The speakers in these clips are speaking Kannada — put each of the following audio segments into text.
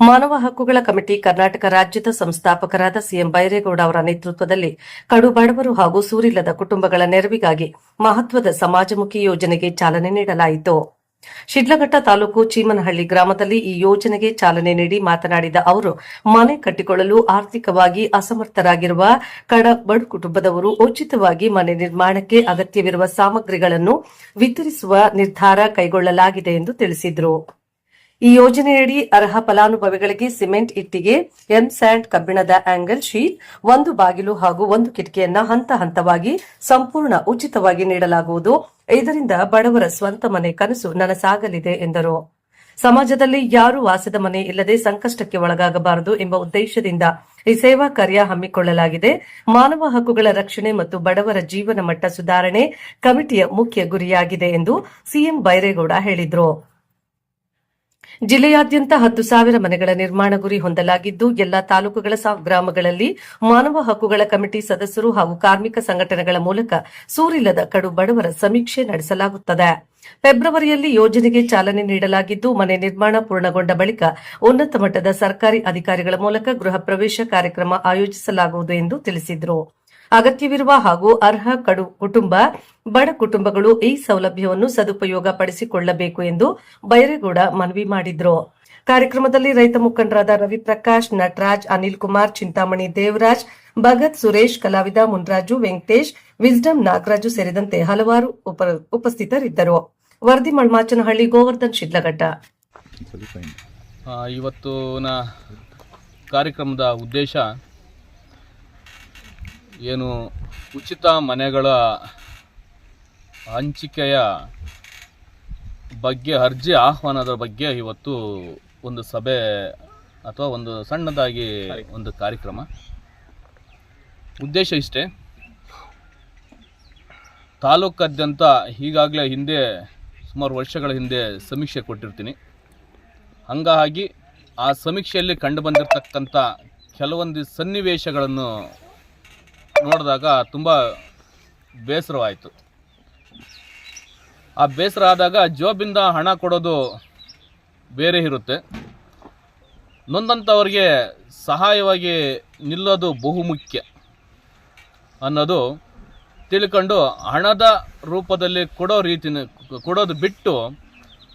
ಮಾನವ ಹಕ್ಕುಗಳ ಕಮಿಟಿ ಕರ್ನಾಟಕ ರಾಜ್ಯದ ಸಂಸ್ಥಾಪಕರಾದ ಸಿಎಂ ಬೈರೇಗೌಡ ಅವರ ನೇತೃತ್ವದಲ್ಲಿ ಕಡು ಬಡವರು ಹಾಗೂ ಸೂರಿಲ್ಲದ ಕುಟುಂಬಗಳ ನೆರವಿಗಾಗಿ ಮಹತ್ವದ ಸಮಾಜಮುಖಿ ಯೋಜನೆಗೆ ಚಾಲನೆ ನೀಡಲಾಯಿತು. ಶಿಡ್ಲಘಟ್ಟ ತಾಲೂಕು ಚೀಮನಹಳ್ಳಿ ಗ್ರಾಮದಲ್ಲಿ ಈ ಯೋಜನೆಗೆ ಚಾಲನೆ ನೀಡಿ ಮಾತನಾಡಿದ ಅವರು, ಮನೆ ಕಟ್ಟಿಕೊಳ್ಳಲು ಆರ್ಥಿಕವಾಗಿ ಅಸಮರ್ಥರಾಗಿರುವ ಕಡ ಬಡ ಕುಟುಂಬದವರು ಉಚಿತವಾಗಿ ಮನೆ ನಿರ್ಮಾಣಕ್ಕೆ ಅಗತ್ಯವಿರುವ ಸಾಮಗ್ರಿಗಳನ್ನು ವಿತರಿಸುವ ನಿರ್ಧಾರ ಕೈಗೊಳ್ಳಲಾಗಿದೆ ಎಂದು ತಿಳಿಸಿದರು. ಈ ಯೋಜನೆಯಡಿ ಅರ್ಹ ಫಲಾನುಭವಿಗಳಿಗೆ ಸಿಮೆಂಟ್ ಇಟ್ಟಿಗೆ, ಎಂ ಸ್ಯಾಂಡ್ ಕಬ್ಬಿಣದ ಆಂಗಲ್ ಶೀಟ್, ಒಂದು ಬಾಗಿಲು ಹಾಗೂ ಒಂದು ಕಿಟಕಿಯನ್ನ ಹಂತ ಹಂತವಾಗಿ ಸಂಪೂರ್ಣ ಉಚಿತವಾಗಿ ನೀಡಲಾಗುವುದು. ಇದರಿಂದ ಬಡವರ ಸ್ವಂತ ಮನೆ ಕನಸು ನನಸಾಗಲಿದೆ ಎಂದರು. ಸಮಾಜದಲ್ಲಿ ಯಾರು ವಾಸದ ಮನೆ ಇಲ್ಲದೆ ಸಂಕಷ್ಟಕ್ಕೆ ಒಳಗಾಗಬಾರದು ಎಂಬ ಉದ್ದೇಶದಿಂದ ಈ ಸೇವಾ ಕಾರ್ಯ ಹಮ್ಮಿಕೊಳ್ಳಲಾಗಿದೆ. ಮಾನವ ಹಕ್ಕುಗಳ ರಕ್ಷಣೆ ಮತ್ತು ಬಡವರ ಜೀವನ ಮಟ್ಟ ಸುಧಾರಣೆ ಕಮಿಟಿಯ ಮುಖ್ಯ ಗುರಿಯಾಗಿದೆ ಎಂದು ಸಿಎಂ ಬೈರೇಗೌಡ ಹೇಳಿದರು. ಜಿಲ್ಲೆಯಾದ್ಯಂತ ಹತ್ತು ಸಾವಿರ ಮನೆಗಳ ನಿರ್ಮಾಣ ಗುರಿ ಹೊಂದಲಾಗಿದ್ದು, ಎಲ್ಲಾ ತಾಲೂಕುಗಳ ಗ್ರಾಮಗಳಲ್ಲಿ ಮಾನವ ಹಕ್ಕುಗಳ ಕಮಿಟಿ ಸದಸ್ಯರು ಹಾಗೂ ಕಾರ್ಮಿಕ ಸಂಘಟನೆಗಳ ಮೂಲಕ ಸೂರಿಲ್ಲದ ಕಡು ಬಡವರ ಸಮೀಕ್ಷೆ ನಡೆಸಲಾಗುತ್ತದೆ. ಫೆಬ್ರವರಿಯಲ್ಲಿ ಯೋಜನೆಗೆ ಚಾಲನೆ ನೀಡಲಾಗಿದ್ದು, ಮನೆ ನಿರ್ಮಾಣ ಪೂರ್ಣಗೊಂಡ ಬಳಿಕ ಉನ್ನತ ಮಟ್ಟದ ಸರ್ಕಾರಿ ಅಧಿಕಾರಿಗಳ ಮೂಲಕ ಗೃಹ ಪ್ರವೇಶ ಕಾರ್ಯಕ್ರಮ ಆಯೋಜಿಸಲಾಗುವುದು ಎಂದು ತಿಳಿಸಿದರು. ಅಗತ್ಯವಿರುವ ಹಾಗೂ ಅರ್ಹ ಕಡು, ಕುಟುಂಬ, ಬಡ ಕುಟುಂಬಗಳು ಈ ಸೌಲಭ್ಯವನ್ನು ಸದುಪಯೋಗ ಪಡಿಸಿಕೊಳ್ಳಬೇಕು ಎಂದು ಬೈರೇಗೌಡ ಮನವಿ ಮಾಡಿದ್ರು. ಕಾರ್ಯಕ್ರಮದಲ್ಲಿ ರೈತ ಮುಖಂಡರಾದ ರವಿಪ್ರಕಾಶ್ ನಟರಾಜ್, ಅನಿಲ್ ಕುಮಾರ್, ಚಿಂತಾಮಣಿ ದೇವರಾಜ್, ಭಗತ್ ಸುರೇಶ್, ಕಲಾವಿದ ಮುನ್ರಾಜು ವೆಂಕಟೇಶ್, ವಿಸ್ಡಮ್ ನಾಗರಾಜು ಸೇರಿದಂತೆ ಹಲವಾರು ಉಪ- ಉಪಸ್ಥಿತರಿದ್ದರು. ವರದಿ ಮಳ್ಮಾಚನಹಳ್ಳಿ ಗೋವರ್ಧನ್ ಶಿಡ್ಲಘಟ್ಟ. ಇವತ್ತು ಕಾರ್ಯಕ್ರಮದ ಉದ್ದೇಶ ಏನು ಉಚಿತ ಮನೆಗಳ ಹಂಚಿಕೆಯ ಬಗ್ಗೆ, ಅರ್ಜಿ ಆಹ್ವಾನದ ಬಗ್ಗೆ ಇವತ್ತು ಒಂದು ಸಭೆ ಅಥವಾ ಒಂದು ಸಣ್ಣದಾಗಿ ಒಂದು ಕಾರ್ಯಕ್ರಮ. ಉದ್ದೇಶ ಇಷ್ಟೇ. ತಾಲೂಕಾದ್ಯಂತ ಈಗಾಗಲೇ ಹಿಂದೆ ಸುಮಾರು ವರ್ಷಗಳ ಹಿಂದೆ ಸಮೀಕ್ಷೆ ಕೊಟ್ಟಿರ್ತೀನಿ. ಹಂಗಾಗಿ ಆ ಸಮೀಕ್ಷೆಯಲ್ಲಿ ಕಂಡುಬಂದಿರತಕ್ಕಂಥ ಕೆಲವೊಂದು ಸನ್ನಿವೇಶಗಳನ್ನು ನೋಡಿದಾಗ ತುಂಬ ಬೇಸರವಾಯಿತು. ಆ ಬೇಸರ ಆದಾಗ ಜೋಬಿಂದ ಹಣ ಕೊಡೋದು ಬೇರೆ ಇರುತ್ತೆ. ನೊಂದಂಥವ್ರಿಗೆ ಸಹಾಯವಾಗಿ ನಿಲ್ಲೋದು ಬಹುಮುಖ್ಯ ಅನ್ನೋದು ತಿಳ್ಕೊಂಡು ಹಣದ ರೂಪದಲ್ಲಿ ಕೊಡೋ ರೀತಿನ, ಕೊಡೋದು ಬಿಟ್ಟು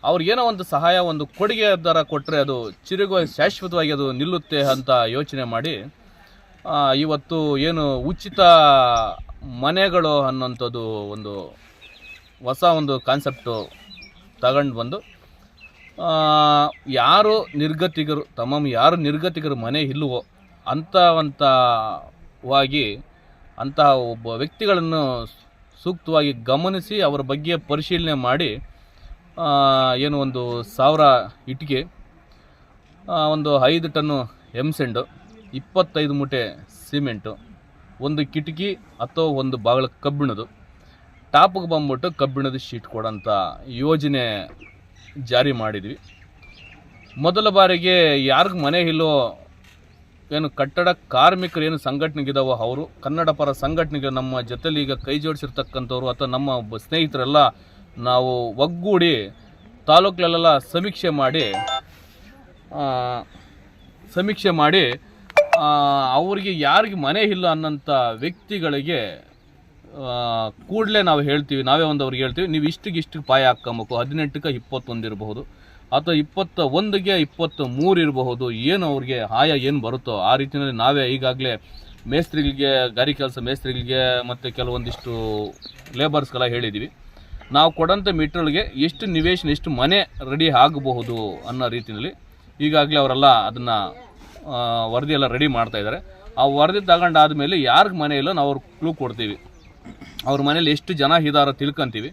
ಅವ್ರಿಗೇನೋ ಒಂದು ಸಹಾಯ, ಒಂದು ಕೊಡುಗೆ ದರ ಕೊಟ್ಟರೆ ಅದು ಚಿರುಗ ಶಾಶ್ವತವಾಗಿ ಅದು ನಿಲ್ಲುತ್ತೆ ಅಂತ ಯೋಚನೆ ಮಾಡಿ ಇವತ್ತು ಏನು ಉಚಿತ ಮನೆಗಳು ಅನ್ನೋಂಥದ್ದು ಒಂದು ಹೊಸ ಒಂದು ಕಾನ್ಸೆಪ್ಟು ತಗೊಂಡು ಬಂದು ಯಾರು ನಿರ್ಗತಿಕರು ತಮ್ಮ ಯಾರು ನಿರ್ಗತಿಕರು ಮನೆ ಇಲ್ಲವೋ ಅಂಥವಂಥವಾಗಿ ಅಂತಹ ಒಬ್ಬ ವ್ಯಕ್ತಿಗಳನ್ನು ಸೂಕ್ತವಾಗಿ ಗಮನಿಸಿ ಅವರ ಬಗ್ಗೆ ಪರಿಶೀಲನೆ ಮಾಡಿ ಏನು ಒಂದು ಸಾವಿರ ಇಟ್ಟಿಗೆ ಒಂದು ಐದು ಟನ್ನು ಎಮ್ಸೆಂಡು ಇಪ್ಪತ್ತೈದು ಮೂಟೆ ಸಿಮೆಂಟು, ಒಂದು ಕಿಟಕಿ ಅಥವಾ ಒಂದು ಬಾಗಿಲ ಕಬ್ಬಿಣದು. ಟಾಪಿಗೆ ಬಂದ್ಬಿಟ್ಟು ಕಬ್ಬಿಣದ ಶೀಟ್ ಕೊಡೋಂಥ ಯೋಜನೆ ಜಾರಿ ಮಾಡಿದ್ವಿ. ಮೊದಲ ಬಾರಿಗೆ ಯಾರಿಗೂ ಮನೆ ಇಲ್ಲೋ ಏನು ಕಟ್ಟಡ ಕಾರ್ಮಿಕರು ಏನು ಸಂಘಟನೆಗಿದಾವೋ ಅವರು ಕನ್ನಡ ಪರ ಸಂಘಟನೆಗೆ ನಮ್ಮ ಜೊತೆಲಿ ಈಗ ಕೈ ಜೋಡಿಸಿರ್ತಕ್ಕಂಥವ್ರು ಅಥವಾ ನಮ್ಮ ಸ್ನೇಹಿತರೆಲ್ಲ ನಾವು ಒಗ್ಗೂಡಿ ತಾಲೂಕಲ್ಲೆಲ್ಲ ಸಮೀಕ್ಷೆ ಮಾಡಿ ಸಮೀಕ್ಷೆ ಮಾಡಿ ಅವರಿಗೆ ಯಾರಿಗೆ ಮನೆ ಇಲ್ಲ ಅನ್ನೋಂಥ ವ್ಯಕ್ತಿಗಳಿಗೆ ಕೂಡಲೇ ನಾವು ಹೇಳ್ತೀವಿ, ನಾವೇ ಒಂದು ಅವ್ರಿಗೆ ಹೇಳ್ತೀವಿ, ನೀವು ಇಷ್ಟಿಗೆ ಇಷ್ಟು ಪಾಯ ಹಾಕ್ಕೊಬೇಕು, ಹದಿನೆಂಟಕ್ಕೆ ಇಪ್ಪತ್ತೊಂದು ಇರಬಹುದು, ಅಥವಾ ಇಪ್ಪತ್ತ ಒಂದಿಗೆ ಇಪ್ಪತ್ತ ಮೂರು ಇರಬಹುದು, ಏನು ಅವ್ರಿಗೆ ಆಯ ಏನು ಬರುತ್ತೋ, ಆ ರೀತಿಯಲ್ಲಿ ನಾವೇ ಈಗಾಗಲೇ ಮೇಸ್ತ್ರಿಗಳಿಗೆ, ಗಾರಿ ಕೆಲಸ ಮೇಸ್ತ್ರಿಗಳಿಗೆ ಮತ್ತು ಕೆಲವೊಂದಿಷ್ಟು ಲೇಬರ್ಸ್ಗೆಲ್ಲ ಹೇಳಿದ್ದೀವಿ ನಾವು ಕೊಡೋಂಥ ಮೆಟೀರಿಯಲ್ಗೆ ಎಷ್ಟು ನಿವೇಶನ, ಎಷ್ಟು ಮನೆ ರೆಡಿ ಆಗಬಹುದು ಅನ್ನೋ ರೀತಿಯಲ್ಲಿ ಈಗಾಗಲೇ ಅವರೆಲ್ಲ ಅದನ್ನು ವರದಿ ಎಲ್ಲ ರೆಡಿ ಮಾಡ್ತಾ ಇದ್ದಾರೆ ಆ ವರದಿ ತಗೊಂಡಾದ್ಮೇಲೆ ಯಾರಿಗೆ ಮನೆ ನಾವು ಅವ್ರ ಕ್ಲೂ ಕೊಡ್ತೀವಿ. ಅವ್ರ ಮನೇಲಿ ಎಷ್ಟು ಜನ ಇದಾರೋ ತಿಳ್ಕೊಂತೀವಿ.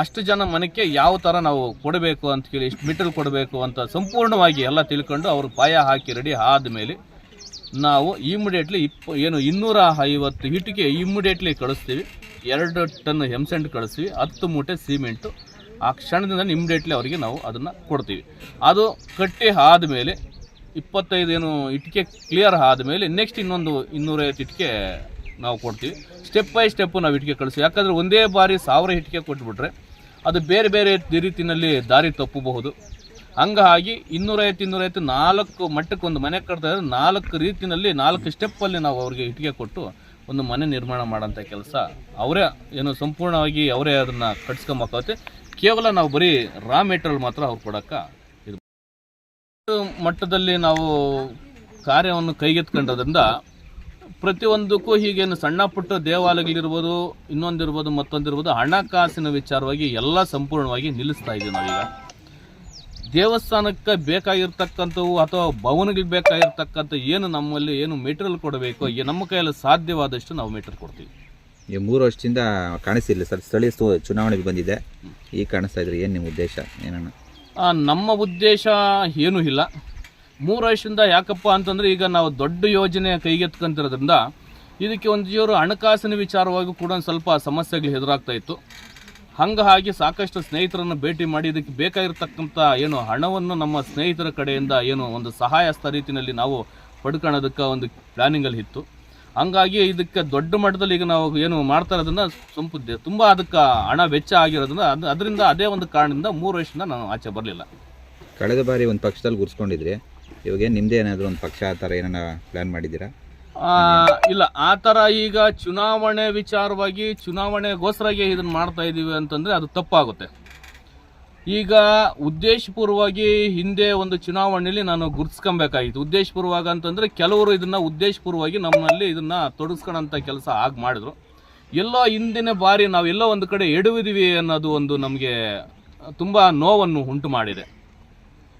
ಅಷ್ಟು ಜನ ಮನೆಗೆ ಯಾವ ಥರ ನಾವು ಕೊಡಬೇಕು ಅಂತ ಕೇಳಿ, ಎಷ್ಟು ಮಿಟಲ್ ಕೊಡಬೇಕು ಅಂತ ಸಂಪೂರ್ಣವಾಗಿ ಎಲ್ಲ ತಿಳ್ಕೊಂಡು ಅವ್ರ ಪಾಯ ಹಾಕಿ ರೆಡಿ ಆದಮೇಲೆ ನಾವು ಇಮಿಡಿಯೇಟ್ಲಿ ಇಪ್ಪ, ಏನು ಇನ್ನೂರ ಐವತ್ತು ಇಟ್ಟಿಗೆ ಇಮಿಡಿಯೇಟ್ಲಿ ಕಳಿಸ್ತೀವಿ. ಎರಡು ಟನ್ ಹೆಮ್ಸೆಂಟ್ ಕಳಿಸ್ತೀವಿ. ಹತ್ತು ಮೂಟೆ ಸಿಮೆಂಟು ಆ ಕ್ಷಣದಿಂದ ಇಮಿಡಿಯೇಟ್ಲಿ ಅವರಿಗೆ ನಾವು ಅದನ್ನು ಕೊಡ್ತೀವಿ. ಅದು ಕಟ್ಟಿ ಆದಮೇಲೆ ಇಪ್ಪತ್ತೈದು ಏನು ಇಟ್ಟಿಗೆ ಕ್ಲಿಯರ್ ಆದಮೇಲೆ ನೆಕ್ಸ್ಟ್ ಇನ್ನೊಂದು ಇನ್ನೂರೈವತ್ತು ಇಟ್ಟಿಗೆ ನಾವು ಕೊಡ್ತೀವಿ. ಸ್ಟೆಪ್ ಬೈ ಸ್ಟೆಪ್ಪು ನಾವು ಇಟ್ಟಿಗೆ ಕಳಿಸ್ತೀವಿ ಯಾಕಂದರೆ ಒಂದೇ ಬಾರಿ ಸಾವಿರ ಇಟ್ಟಿಗೆ ಕೊಟ್ಬಿಟ್ರೆ ಅದು ಬೇರೆ ಬೇರೆ ರೀತಿಯಲ್ಲಿ ದಾರಿ ತಪ್ಪಬಹುದು. ಹಂಗಾಗಿ ಇನ್ನೂರೈವತ್ತು ಇನ್ನೂರೈವತ್ತು ನಾಲ್ಕು ಮಟ್ಟಕ್ಕೆ ಒಂದು ಮನೆ ಕಟ್ತಾ ಇದ್ರೆ ನಾಲ್ಕು ರೀತಿಯಲ್ಲಿ ನಾಲ್ಕು ಸ್ಟೆಪ್ಪಲ್ಲಿ ನಾವು ಅವ್ರಿಗೆ ಇಟ್ಟಿಗೆ ಕೊಟ್ಟು ಒಂದು ಮನೆ ನಿರ್ಮಾಣ ಮಾಡೋಂಥ ಕೆಲಸ ಅವರೇ, ಏನು ಸಂಪೂರ್ಣವಾಗಿ ಅವರೇ ಅದನ್ನು ಕಟ್ಸ್ಕೊಂಬತ್ತೆ ಕೇವಲ ನಾವು ಬರೀ ರಾ ಮೆಟೀರಿಯಲ್ ಮಾತ್ರ ಅವ್ರು ಕೊಡೋಕ್ಕೆ ಮಟ್ಟದಲ್ಲಿ ನಾವು ಕಾರ್ಯವನ್ನು ಕೈಗೆತ್ಕೊಂಡೋದ್ರಿಂದ ಪ್ರತಿಯೊಂದಕ್ಕೂ ಹೀಗೇನು ಸಣ್ಣ ಪುಟ್ಟ ದೇವಾಲಯಗಳಿರ್ಬೋದು ಇನ್ನೊಂದಿರ್ಬೋದು ಮತ್ತೊಂದಿರ್ಬೋದು ಹಣಕಾಸಿನ ವಿಚಾರವಾಗಿ ಎಲ್ಲ ಸಂಪೂರ್ಣವಾಗಿ ನಿಲ್ಲಿಸ್ತಾ ಇದ್ದೀವಿ ನಾವೀಗ. ದೇವಸ್ಥಾನಕ್ಕೆ ಬೇಕಾಗಿರ್ತಕ್ಕಂಥವು ಅಥವಾ ಭವನಗಳಿಗೆ ಬೇಕಾಗಿರ್ತಕ್ಕಂಥ ಏನು ನಮ್ಮಲ್ಲಿ ಏನು ಮೆಟೀರಿಯಲ್ ಕೊಡಬೇಕು ನಮ್ಮ ಕೈಯಲ್ಲಿ ಸಾಧ್ಯವಾದಷ್ಟು ನಾವು ಮೆಟೀರಿಯಲ್ ಕೊಡ್ತೀವಿ. ಈ ಮೂರು ವರ್ಷದಿಂದ ಕಾಣಿಸಿಲ್ಲ ಸರ್ ಸ್ಥಳೀಯ ಚುನಾವಣೆಗೆ ಬಂದಿದೆ. ಈಗ ಕಾಣಿಸ್ತಾ ಇದ್ರೆ ಏನು ನಿಮ್ಮ ಉದ್ದೇಶ? ಆ, ನಮ್ಮ ಉದ್ದೇಶ ಏನೂ ಇಲ್ಲ. ಮೂರು ವರ್ಷದಿಂದ ಯಾಕಪ್ಪ ಅಂತಂದರೆ ಈಗ ನಾವು ದೊಡ್ಡ ಯೋಜನೆ ಕೈಗೆತ್ಕೊಂತಿರೋದ್ರಿಂದ ಇದಕ್ಕೆ ಒಂದು ಇವರು ಹಣಕಾಸಿನ ವಿಚಾರವಾಗಿ ಕೂಡ ಒಂದು ಸ್ವಲ್ಪ ಸಮಸ್ಯೆಗಳು ಎದುರಾಗ್ತಾ ಇತ್ತು. ಹಂಗಾಗಿ ಸಾಕಷ್ಟು ಸ್ನೇಹಿತರನ್ನು ಭೇಟಿ ಮಾಡಿ ಇದಕ್ಕೆ ಬೇಕಾಗಿರ್ತಕ್ಕಂಥ ಏನು ಹಣವನ್ನು ನಮ್ಮ ಸ್ನೇಹಿತರ ಕಡೆಯಿಂದ ಏನು ಒಂದು ಸಹಾಯಸ್ಥ ರೀತಿಯಲ್ಲಿ ನಾವು ಪಡ್ಕೊಳ್ಳೋದಕ್ಕೆ ಒಂದು ಪ್ಲ್ಯಾನಿಂಗಲ್ಲಿ ಇತ್ತು. ಹಂಗಾಗಿ ಇದಕ್ಕೆ ದೊಡ್ಡ ಮಟ್ಟದಲ್ಲಿ ಈಗ ನಾವು ಏನು ಮಾಡ್ತಾ ಇರೋದನ್ನ ಸ್ವಲ್ಪ ತುಂಬ ಅದಕ್ಕೆ ಹಣ ವೆಚ್ಚ ಆಗಿರೋದನ್ನ ಅದು ಅದರಿಂದ ಅದೇ ಒಂದು ಕಾರಣದಿಂದ ಮೂರು ವರ್ಷದಿಂದ ನಾನು ಆಚೆ ಬರಲಿಲ್ಲ. ಕಳೆದ ಬಾರಿ ಒಂದು ಪಕ್ಷದಲ್ಲಿ ಗುರ್ಸ್ಕೊಂಡಿದ್ರಿ. ಇವಾಗ ನಿಮ್ಮದೇ ಏನಾದರೂ ಒಂದು ಪಕ್ಷ ಆ ಥರ ಏನಾರ ಪ್ಲ್ಯಾನ್ ಮಾಡಿದ್ದೀರಾ? ಇಲ್ಲ ಆ ಥರ ಈಗ ಚುನಾವಣೆ ವಿಚಾರವಾಗಿ ಚುನಾವಣೆಗೋಸ್ಕರಾಗಿ ಇದನ್ನು ಮಾಡ್ತಾ ಇದ್ದೀವಿ ಅಂತಂದರೆ ಅದು ತಪ್ಪಾಗುತ್ತೆ. ಈಗ ಉದ್ದೇಶಪೂರ್ವವಾಗಿ ಹಿಂದೆ ಒಂದು ಚುನಾವಣೆಯಲ್ಲಿ ನಾನು ಗುರ್ಸ್ಕೊಬೇಕಾಗಿತ್ತು ಉದ್ದೇಶಪೂರ್ವಕ ಅಂತಂದರೆ ಕೆಲವರು ಇದನ್ನು ಉದ್ದೇಶಪೂರ್ವವಾಗಿ ನಮ್ಮಲ್ಲಿ ಇದನ್ನು ತೊಡಗಿಸ್ಕೊಳಂಥ ಕೆಲಸ ಆಗಿ ಮಾಡಿದ್ರು. ಎಲ್ಲೋ ಹಿಂದಿನ ಬಾರಿ ನಾವು ಎಲ್ಲೋ ಒಂದು ಕಡೆ ಎಡುವಿದೀವಿ ಅನ್ನೋದು ಒಂದು ನಮಗೆ ತುಂಬ ನೋವನ್ನು ಉಂಟು ಮಾಡಿದೆ.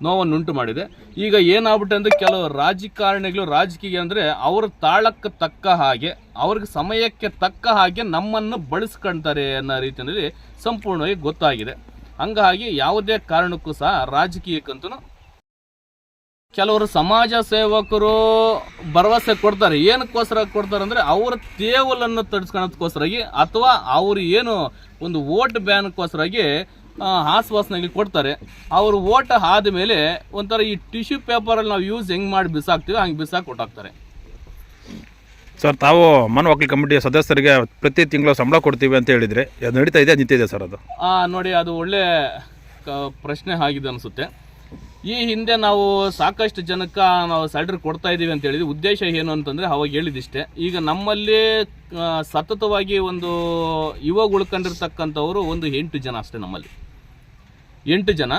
ನೋವನ್ನು ಉಂಟು ಮಾಡಿದೆ. ಈಗ ಏನಾಗ್ಬಿಟ್ಟೆ ಅಂದರೆ ಕೆಲವು ರಾಜಕಾರಣಿಗಳು, ರಾಜಕೀಯ ಅಂದರೆ ಅವ್ರ ತಾಳಕ್ಕೆ ತಕ್ಕ ಹಾಗೆ, ಅವ್ರಿಗೆ ಸಮಯಕ್ಕೆ ತಕ್ಕ ಹಾಗೆ ನಮ್ಮನ್ನು ಬಳಸ್ಕೊಳ್ತಾರೆ ಅನ್ನೋ ರೀತಿಯಲ್ಲಿ ಸಂಪೂರ್ಣವಾಗಿ ಗೊತ್ತಾಗಿದೆ. ಹಂಗಾಗಿ ಯಾವುದೇ ಕಾರಣಕ್ಕೂ ಸಹ ರಾಜಕೀಯಕ್ಕಂತೂ ಕೆಲವರು ಸಮಾಜ ಸೇವಕರು ಭರವಸೆ ಕೊಡ್ತಾರೆ. ಏನಕ್ಕೋಸ್ಕರ ಕೊಡ್ತಾರೆ ಅಂದರೆ ಅವರ ತೇವಲನ್ನು ತಡ್ಸ್ಕೊಳೋದಕ್ಕೋಸ್ಕರಾಗಿ ಅಥವಾ ಅವರು ಏನು ಒಂದು ವೋಟ್ ಬ್ಯಾನ್ಕೋಸ್ಕರಾಗಿ ಆ, ಆಶ್ವಾಸನೆಗಳು ಕೊಡ್ತಾರೆ. ಅವರು ಓಟ್ ಆದಮೇಲೆ ಒಂಥರ ಈ ಟಿಶ್ಯೂ ಪೇಪರಲ್ಲಿ ನಾವು ಯೂಸ್ ಹೆಂಗೆ ಮಾಡಿ ಬಿಸಾಕ್ತೀವಿ ಹಂಗೆ ಬಿಸಾಕಿ ಕೊಟ್ಟಾಕ್ತಾರೆ. ಸರ್, ತಾವು ಮನ ವಕೀಲ್ ಕಮಿಟಿಯ ಸದಸ್ಯರಿಗೆ ಪ್ರತಿ ತಿಂಗಳು ಸಂಬಳ ಕೊಡ್ತೀವಿ ಅಂತ ಹೇಳಿದ್ರೆ ಅದು ನಡೀತಾ ಇದೆ ನಿಂತಿದೆ ಸರ್ ಅದು? ನೋಡಿ, ಅದು ಒಳ್ಳೆ ಪ್ರಶ್ನೆ ಆಗಿದೆ ಅನಿಸುತ್ತೆ. ಈ ಹಿಂದೆ ನಾವು ಸಾಕಷ್ಟು ಜನಕ್ಕೆ ನಾವು ಸ್ಯಾಲ್ರಿ ಕೊಡ್ತಾ ಇದ್ದೀವಿ ಅಂತ ಹೇಳಿದ್ವಿ. ಉದ್ದೇಶ ಏನು ಅಂತಂದರೆ ಅವಾಗ ಹೇಳಿದಿಷ್ಟೇ. ಈಗ ನಮ್ಮಲ್ಲಿ ಸತತವಾಗಿ ಒಂದು ಯುವ ಉಳ್ಕೊಂಡಿರ್ತಕ್ಕಂಥವ್ರು ಒಂದು ಎಂಟು ಜನ ಅಷ್ಟೇ ನಮ್ಮಲ್ಲಿ. ಎಂಟು ಜನ.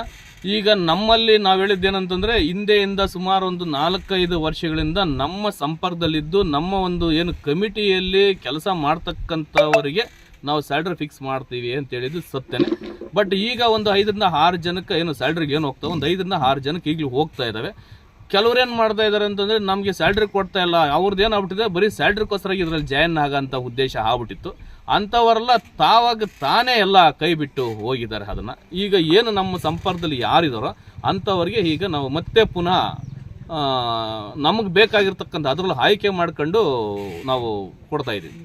ಈಗ ನಮ್ಮಲ್ಲಿ ನಾವು ಹೇಳಿದ್ದೇನಂತಂದ್ರೆ, ಹಿಂದೆಯಿಂದ ಸುಮಾರು ಒಂದು ನಾಲ್ಕೈದು ವರ್ಷಗಳಿಂದ ನಮ್ಮ ಸಂಪರ್ಕದಲ್ಲಿದ್ದು, ನಮ್ಮ ಒಂದು ಏನು ಕಮಿಟಿಯಲ್ಲಿ ಕೆಲಸ ಮಾಡ್ತಕ್ಕಂಥವರಿಗೆ ನಾವು ಸ್ಯಾಲ್ರಿ ಫಿಕ್ಸ್ ಮಾಡ್ತೀವಿ ಅಂತ ಹೇಳಿದ್ದು ಸತ್ಯನೇ. ಬಟ್ ಈಗ ಒಂದು ಐದರಿಂದ ಆರು ಜನಕ್ಕೆ ಏನು ಸ್ಯಾಲ್ರಿಗೆ ಏನು ಹೋಗ್ತಾವೆ? ಒಂದು ಐದರಿಂದ ಆರು ಜನಕ್ಕೆ ಈಗಲೂ ಹೋಗ್ತಾ ಇದ್ದಾವೆ ಕೆಲವ್ರು ಏನು ಮಾಡ್ತಾ ಇದ್ದಾರೆ ಅಂತಂದರೆ, ನಮಗೆ ಸ್ಯಾಲ್ರಿ ಕೊಡ್ತಾ ಇಲ್ಲ. ಅವ್ರದ್ದು ಏನಾಗ್ಬಿಟ್ಟಿದೆ ಬರೀ ಸ್ಯಾಲ್ರಿಗೋಸ್ಕರ ಇದರಲ್ಲಿ ಜಾಯಿನ್ ಆಗೋಂಥ ಉದ್ದೇಶ ಆಗ್ಬಿಟ್ಟಿತ್ತು. ಅಂಥವರೆಲ್ಲ ತಾವಾಗ ತಾನೇ ಎಲ್ಲ ಕೈ ಬಿಟ್ಟು ಹೋಗಿದ್ದಾರೆ ಅದನ್ನು. ಈಗ ಏನು ನಮ್ಮ ಸಂಪರ್ಕದಲ್ಲಿ ಯಾರಿದಾರೋ ಅಂಥವರಿಗೆ ಈಗ ನಾವು ಮತ್ತೆ ಪುನಃ ನಮಗೆ ಬೇಕಾಗಿರ್ತಕ್ಕಂಥ ಅದರಲ್ಲಿ ಆಯ್ಕೆ ಮಾಡ್ಕೊಂಡು ನಾವು ಕೊಡ್ತಾ ಇದ್ದೀವಿ.